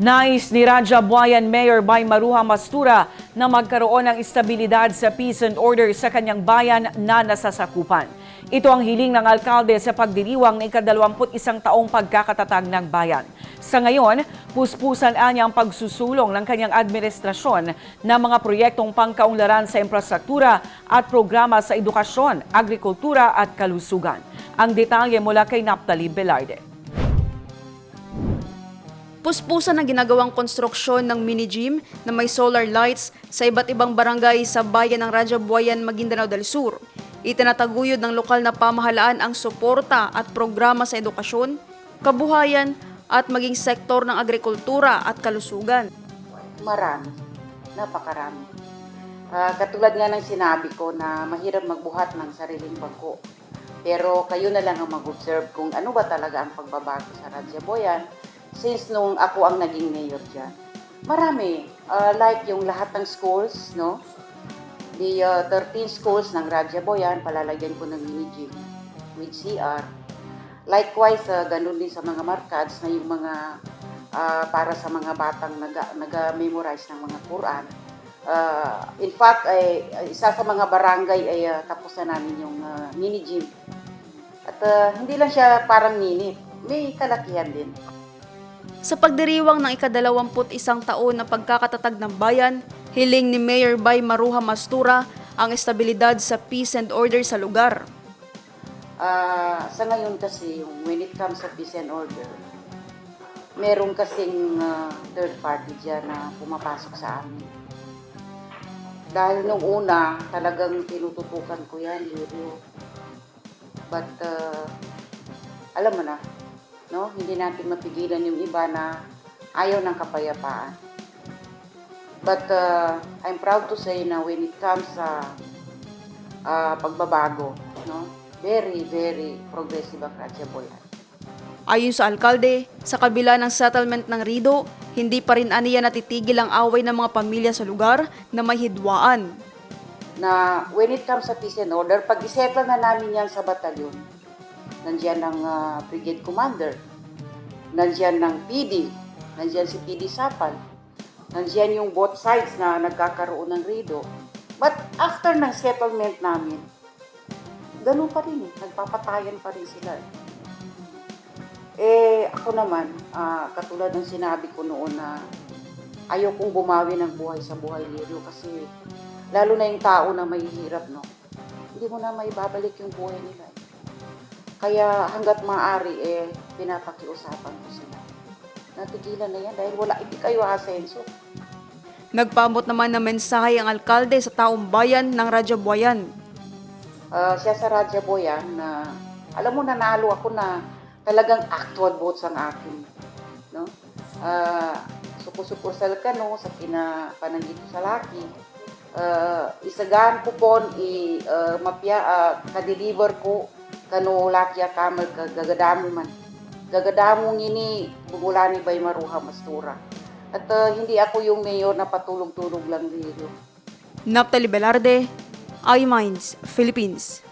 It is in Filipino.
Nais ni Raja Buayan Mayor Bay Maruha Mastura na magkaroon ng estabilidad sa peace and order sa kanyang bayan na nasasakupan. Ito ang hiling ng alkalde sa pagdiriwang ng ikadalawamput isang taong pagkakatatag ng bayan. Sa ngayon, puspusan niya ang pagsusulong ng kanyang administrasyon ng mga proyektong pangkaunlaran sa infrastruktura at programa sa edukasyon, agrikultura at kalusugan. Ang detalye mula kay Naptali Velarde. Puspusan ang ginagawang konstruksyon ng mini-gym na may solar lights sa iba't ibang barangay sa bayan ng Raja Buayan, Maguindanao del Sur. Itinataguyod ng lokal na pamahalaan ang suporta at programa sa edukasyon, kabuhayan at maging sektor ng agrikultura at kalusugan. Marami. Napakarami. Ah, katulad nga ng sinabi ko na mahirap magbuhat ng sariling bangko. Pero kayo na lang ang mag-observe kung ano ba talaga ang pagbabago sa Radya Boyan since nung ako ang naging mayor dyan. Marami. Ah, like yung lahat ng schools, no? The ah, 13 schools ng Radya Boyan, palalagyan ko ng mini-gym with CR. Likewise, uh, ganun din sa mga markads na yung mga ah, para sa mga batang nag-memorize ng mga Quran. Ah, in fact, ay, isa sa mga barangay ay ah, tapos na namin yung ah, mini gym. At ah, hindi lang siya parang mini, may kalakihan din. Sa pagdiriwang ng ikadalawamput isang taon na pagkakatatag ng bayan, hiling ni Mayor Bay Maruha Mastura ang estabilidad sa peace and order sa lugar. Ah, sa ngayon kasi, when it comes sa peace and order, meron kasing ah, third party dyan na pumapasok sa amin. Dahil nung una, talagang tinututukan ko yan, Lirio. But, ah, alam mo na, no? hindi natin mapigilan yung iba na ayaw ng kapayapaan. But ah, I'm proud to say na when it comes sa ah, pagbabago, no? very, very progressive ang Radya Boyan. Ayon sa alkalde, sa kabila ng settlement ng Rido, hindi pa rin aniya natitigil ang away ng mga pamilya sa lugar na may hidwaan. na when it comes sa peace and order, pag isettle na namin yan sa batalyon, nandiyan ang ah, brigade commander, nandiyan ng PD, nandiyan si PD Sapal, nandiyan yung both sides na nagkakaroon ng rido. But after ng settlement namin, ganun pa rin eh, nagpapatayan pa rin sila eh. Eh, ako naman, ah, katulad ng sinabi ko noon na ayaw kong bumawi ng buhay sa buhay Lirio kasi lalo na yung tao na mahihirap, no? Hindi mo na may babalik yung buhay nila. eh. Kaya hanggat maaari, eh, pinapakiusapan ko sila. Natigilan na yan dahil wala, hindi kayo asenso. Nagpamot naman ng mensahe ang alkalde sa taong bayan ng Radya Buayan. Ah, siya sa Radya Boyan na, alam mo, nanalo ako na talagang actual votes ang akin. No? Ah, sukusukursal ka no, sa ko sa laki. Uh, isagaan ko pon, i, ah, mapya, ah, ka-deliver ko, kano lakya kamal, gagadamo man. Gagadamo ngini, bumula ni Bay Maruha Mastura. At ah, hindi ako yung mayor na patulog-tulog lang dito. Naptali Velarde, iMinds, Philippines.